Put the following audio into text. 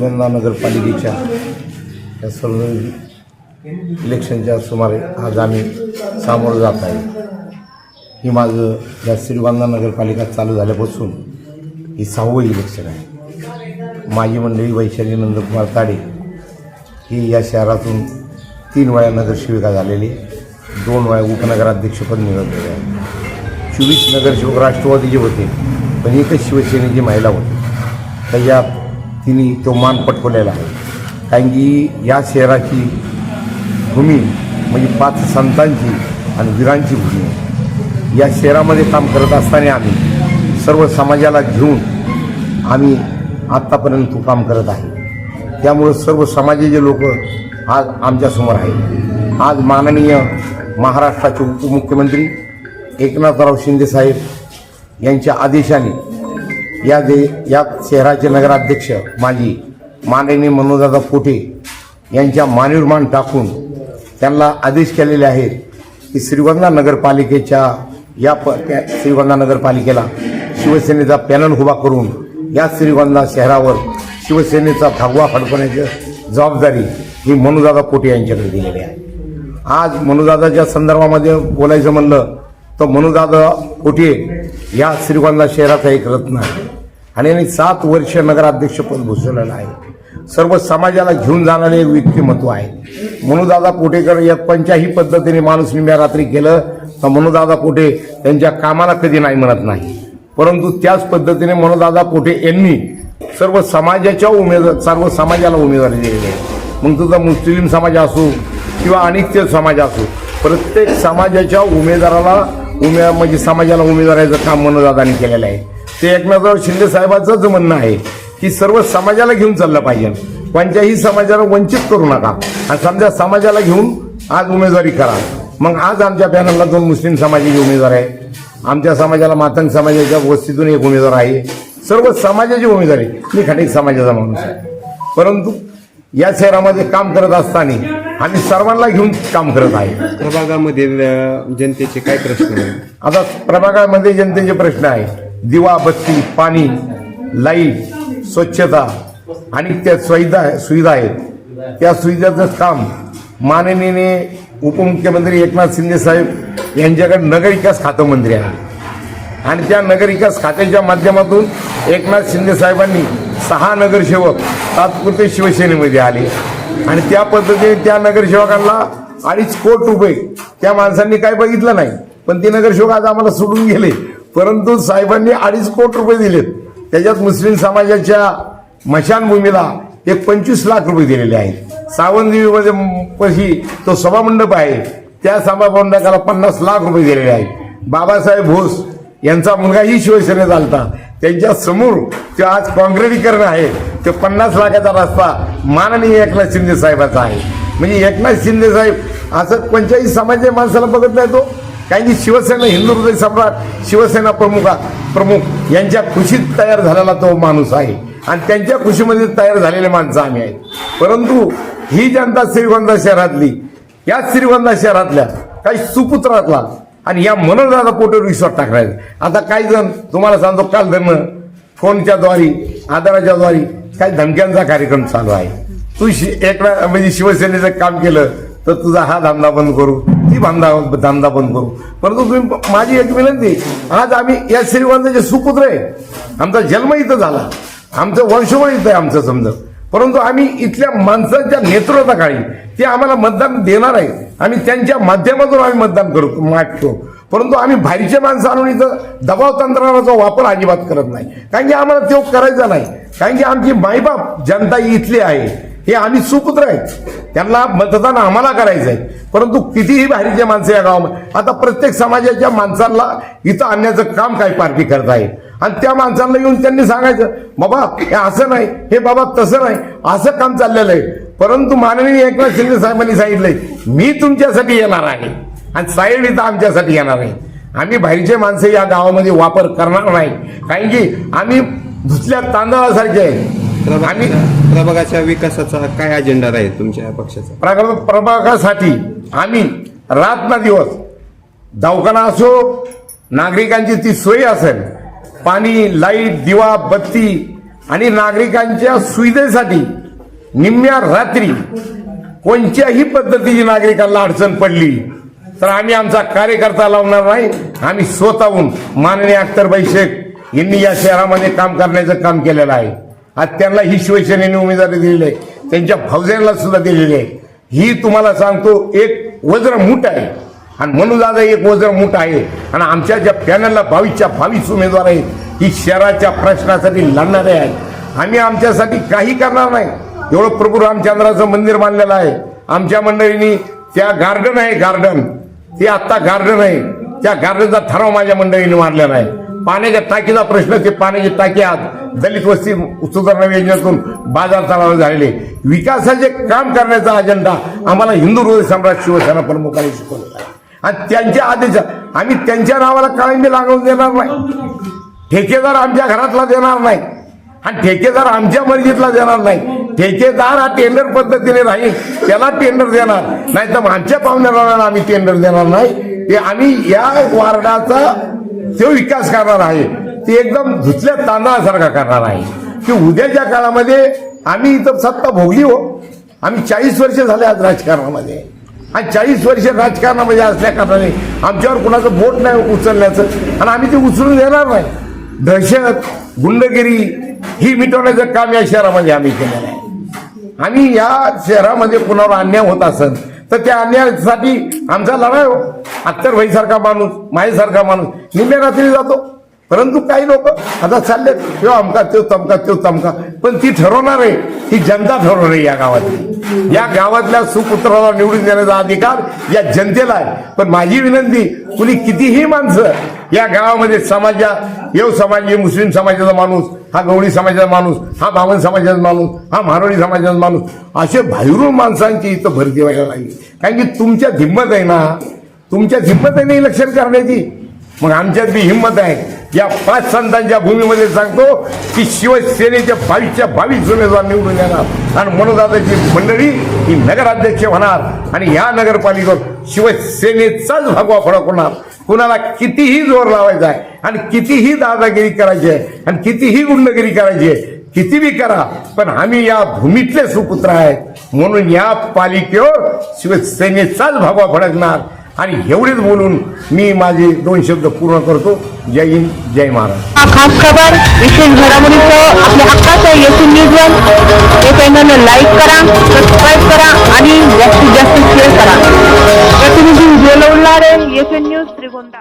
श्रीगोंदा नगरपालिकेच्या या सर्व इलेक्शनच्या सुमारे आज आम्ही सामोरं जात आहे. ही माझं या श्रीगोंदा नगरपालिका चालू झाल्यापासून ही सहावं इलेक्शन आहे. माझी मंडळी वैशाली नंदकुमार ताडे ही या शहरातून तीन वेळा नगरसेविका झालेली दोन वेळा उपनगराध्यक्षपद मिळवलेले आहे. चोवीस नगरसेवक राष्ट्रवादीचे होते पण एकच शिवसेनेची महिला होती. तर या तिने तो मान पटकवलेला आहे. कारण की या शहराची भूमी म्हणजे पाच संतांची आणि वीरांची भूमी आहे. या शहरामध्ये काम करत असताना आम्ही सर्व समाजाला घेऊन आम्ही आत्तापर्यंत काम करत आहे. त्यामुळं सर्व समाजाचे लोक आज आमच्यासमोर आहेत. आज माननीय महाराष्ट्राचे उपमुख्यमंत्री एकनाथराव शिंदेसाहेब यांच्या आदेशाने या दे या शहराचे नगराध्यक्ष माजी माननीय मनोजदादा कोठे यांच्या मानेवर टाकून त्यांना आदेश केलेले आहेत की श्रीगोंदा नगरपालिकेच्या या प त्या श्रीगोंदा नगरपालिकेला शिवसेनेचा पॅनल उभा करून या श्रीगोंदा शहरावर शिवसेनेचा भगवा फडकवण्याची जबाबदारी ही मनोदादा कोटे यांच्याकडे दिलेली आहे. आज मनोदादाच्या संदर्भामध्ये बोलायचं म्हणलं तर मनोदादा कुठे? या श्रीगोंदा शहराचा एक रत्न आहे. आणि यांनी सात वर्ष नगराध्यक्षपद भूषवलेलं आहे. सर्व समाजाला घेऊन जाणारे एक व्यक्तिमत्व आहे. मनोदादा कोटेकर या कोणत्याही पद्धतीने माणूस निम्या रात्री केलं तर मनोदादा कोटे त्यांच्या कामाला कधी नाही म्हणत नाही. परंतु त्याच पद्धतीने मनोदादा कोटे यांनी सर्व समाजाच्या उमेदवार सर्व समाजाला उमेदवारी दिलेली आहे. मग तुझा मुस्लिम समाज असो किंवा अनेक समाज असो प्रत्येक समाजाच्या उमेदवाराला उमे म्हणजे समाजाला उमेदवाराचं काम मनोदादाने केलेलं आहे. ते एकनाथराव शिंदे साहेबांचंच म्हणणं आहे की सर्व समाजाला घेऊन चाललं पाहिजे. कोणत्याही समाजाला वंचित करू नका. आणि समजा समाजाला घेऊन आज उमेदवारी करा. मग आज आमच्या पॅनलला दोन मुस्लिम समाजाचे उमेदवार आहे आमच्या समाजाला मातंग समाजाच्या वस्तीतून एक उमेदवार आहे. सर्व समाजाची उमेदवारी मी खाली समाजाचा माणूस आहे. परंतु या शहरामध्ये काम करत असताना आम्ही सर्वांना घेऊन काम करत आहे. प्रभागामधील अ, जनतेचे काय प्रश्न आहेत? आता प्रभागामध्ये जनतेचे प्रश्न आहे. दिवा बत्ती पाणी लाइट स्वच्छता आणि त्या सुविधा सुविधा आहेत. त्या सुविधाचं काम माननीय उपमुख्यमंत्री एकनाथ शिंदे साहेब यांच्याकडे नगरविकास खातं मंत्री आहे आणि त्या नगरविकास खात्याच्या माध्यमातून एकनाथ शिंदे साहेबांनी सहा नगरसेवक तात्पुरते शिवसेनेमध्ये आले. आणि त्या पद्धतीने त्या नगरसेवकांना अडीच कोट रुपये त्या माणसांनी काय बघितलं नाही. पण ते नगरसेवक आज आम्हाला सोडून गेले. परंतु साहेबांनी अडीच कोट रुपये दिलेत. त्याच्यात मुस्लिम समाजाच्या मशानभूमीला एक पंचवीस लाख रुपये दिलेले आहेत. सावंतदेवीमध्ये पशी तो सभामंडप आहे. त्या सभामंडपाला पन्नास लाख रुपये दिलेले आहेत. बाबासाहेब भोस यांचा मुलगाही शिवसेनेत आलता. त्यांच्यासमोर ते आज काँक्रिटीकरण आहे ते पन्नास लाखाचा रस्ता माननीय एकनाथ शिंदे साहेबाचा आहे. म्हणजे एकनाथ शिंदे साहेब असं कोणत्याही समाजाच्या माणसाला बघत नाही तो. काही की शिवसेना हिंदू हृदय सम्राट शिवसेना प्रमुखा प्रमुख यांच्या खुशीत तयार झालेला तो माणूस आहे. आणि त्यांच्या खुशीमध्ये तयार झालेले माणसं आम्ही आहेत. परंतु ही जनता श्रीगोंदा शहरातली या श्रीगोंदा शहरातल्या काही सुपुत्रातला आणि या मनोदादा पोटर विश्वास टाकलाय? आता काही जण तुम्हाला सांगतो काल धरणं फोनच्या द्वारे आधाराच्या द्वारे काही धमक्यांचा कार्यक्रम चालू आहे. तू शि- एकदा म्हणजे शिवसेनेचं काम केलं तर तुझा हा धंदा बंद करू ती धंदा धंदा बंद करू. परंतु तुम्ही माझी एक विनंती आज आम्ही या श्रीवंताचे सुपुत्र आहे. आमचा जन्म इथं झाला. आमचं वंशवळ इथं आहे आमचं समजा. परंतु आम्ही इथल्या माणसांच्या नेतृत्वाखाली ते आम्हाला मतदान देणार आहे आणि त्यांच्या माध्यमातून आम्ही मतदान करतो मागतो. परंतु आम्ही बाहेरचे माणसं आणून इथं दबाव तंत्रज्ञानाचा वापर अजिबात करत नाही. कारण की आम्हाला तो करायचा नाही. कारण की आमची मायबाप जनता ही इथली आहे. हे आम्ही सुपुत्र आहेत. त्यांना मतदान आम्हाला करायचं आहे. परंतु कितीही बाहेरचे माणसं या गावामध्ये आता प्रत्येक समाजाच्या माणसांना इथं आणण्याचं काम काही पार्टी करत आहे. आणि त्या माणसांना येऊन त्यांनी सांगायचं बाबा हे असं नाही हे बाबा तसं नाही असं काम चाललेलं आहे. परंतु माननीय एकनाथ शिंदे साहेबांनी सांगितलंय मी तुमच्यासाठी येणार आहे. आणि साहेब इथं आमच्यासाठी येणार आहे. आम्ही बाहेरचे माणसं या गावामध्ये वापर करणार नाही. कारण की आम्ही धुसल्या तांदळासारखे आहे. आम्ही प्रभागाच्या विकासाचा काय अजेंडा राहील तुमच्या पक्षाचा? प्रग- प्रभागासाठी आम्ही रात ना दिवस दवाखाना असो नागरिकांची ती सोय असेल. पाणी लाइट दिवा बत्ती आणि नागरिकांच्या सुविधेसाठी निम्म्या रात्री कोणत्याही पद्धतीची नागरिकांना अडचण पडली तर आम्ही आमचा कार्यकर्ता लावणार नाही. आम्ही स्वतःहून माननीय अख्तरबाई शेख यांनी या शहरामध्ये काम करण्याचं काम केलेलं आहे. आज त्यांना ही शिवसेनेने उमेदवारी दिलेली आहे. त्यांच्या भावजांना सुद्धा दिलेली आहे. ही तुम्हाला सांगतो एक वज्र मूठ आहे. आणि म्हणून दादा एक वज्र मूठ आहे. आणि आमच्या ज्या पॅनलला बावीसच्या बावीस उमेदवार आहेत ही शहराच्या प्रश्नासाठी लढणारे आहेत. आम्ही आमच्यासाठी काही करणार नाही. एवढं प्रभू रामचंद्राचं मंदिर बांधलेलं आहे. आमच्या मंडळींनी त्या गार्डन आहे गार्डन. ते आत्ता गार्डन आहे. त्या गार्डनचा ठराव माझ्या मंडळीने मारलेला आहे. पाण्याच्या टाकीचा प्रश्न ते पाण्याची टाकी आज दलित वस्ती सुधारणा योजनेतून बाजार तळावर झालेले विकासाचे काम करण्याचा अजेंडा आम्हाला हिंदू हृदय सम्राट शिवसेना प्रमुखांनी शिकवलेला आणि त्यांच्या आदेश आम्ही त्यांच्या नावाला काळंबी लागवून देणार नाही. ठेकेदार आमच्या घरातला देणार नाही. आणि ठेकेदार आमच्या मर्जीतला देणार नाही. ठेकेदार हा टेंडर पद्धतीने राहील त्याला टेंडर देणार. नाही तर आमच्या पाहुण्याला आम्ही टेंडर देणार नाही. ते आम्ही या वार्डाचा तो विकास करणार आहे. ते एकदम धुतल्या तांदळासारखा करणार आहे. की उद्याच्या काळामध्ये आम्ही इथं सत्ता भोगली हो. आम्ही चाळीस वर्ष झाले आज राजकारणामध्ये. आणि चाळीस वर्ष राजकारणामध्ये असल्या कारणाने आमच्यावर कुणाचं बोट नाही उचलण्याचं. आणि आम्ही ते उचलून देणार नाही. दहशत गुंडगिरी ही मिटवण्याचं काम या शहरामध्ये आम्ही केलेलं आहे. आणि या शहरामध्ये कुणावर अन्याय होत असत तर त्या अन्यायासाठी आमचा लढाई हो. अख्तर भाईसारखा माणूस माईसारखा माणूस. निम्या रात्री जातो. परंतु काही लोक आता चालले तो अमका तो तमका तो तमका. पण ती ठरवणार आहे. ही जनता ठरवणार आहे या गावातली. या गावातल्या सुपुत्राला निवडून देण्याचा अधिकार या जनतेला आहे. पण माझी विनंती कुणी कितीही माणसं या गावामध्ये समाजा येव समाज मुस्लिम समाजाचा माणूस हा गवळी समाजाचा माणूस हा बामण समाजाचा माणूस हा मारोडी समाजाचा माणूस असे बाहेरून माणसांची इथं भरती व्हायला लागली. कारण की तुमच्या हिंमत आहे ना तुमच्या हिंमत आहे ना इलेक्शन करण्याची. मग आमच्यात बी हिंमत आहे. या पाच संतांच्या भूमीमध्ये सांगतो की शिवसेनेच्या बावीसच्या बावीस उमेदवार निवडून येणार. आणि मनोदादाची मंडळी ही नगराध्यक्ष होणार. आणि या नगरपालिकेवर शिवसेनेचाच भगवा फडक होणार. कुणाला कितीही जोर लावायचा आहे आणि कितीही दादागिरी करायची आहे आणि कितीही गुंडगिरी करायची आहे किती बी करा पण आम्ही या भूमीतले सुपुत्र आहेत. म्हणून या पालिकेवर शिवसेनेचाच भगवा फडकणार. आणि एवढेच बोलून मी माझे दोन शब्द पूर्ण करतो. जय हिंद जय महाराज हा खास खबर विशेष घडामोडीचं आपल्या हक्काचं येथून न्यूज वन हे चॅनलला लाईक करा सबस्क्राईब करा आणि जास्तीत जास्त शेअर करा. प्रतिनिधी उज्ज्वल उल्हारे येथील न्यूज त्रिगोंदा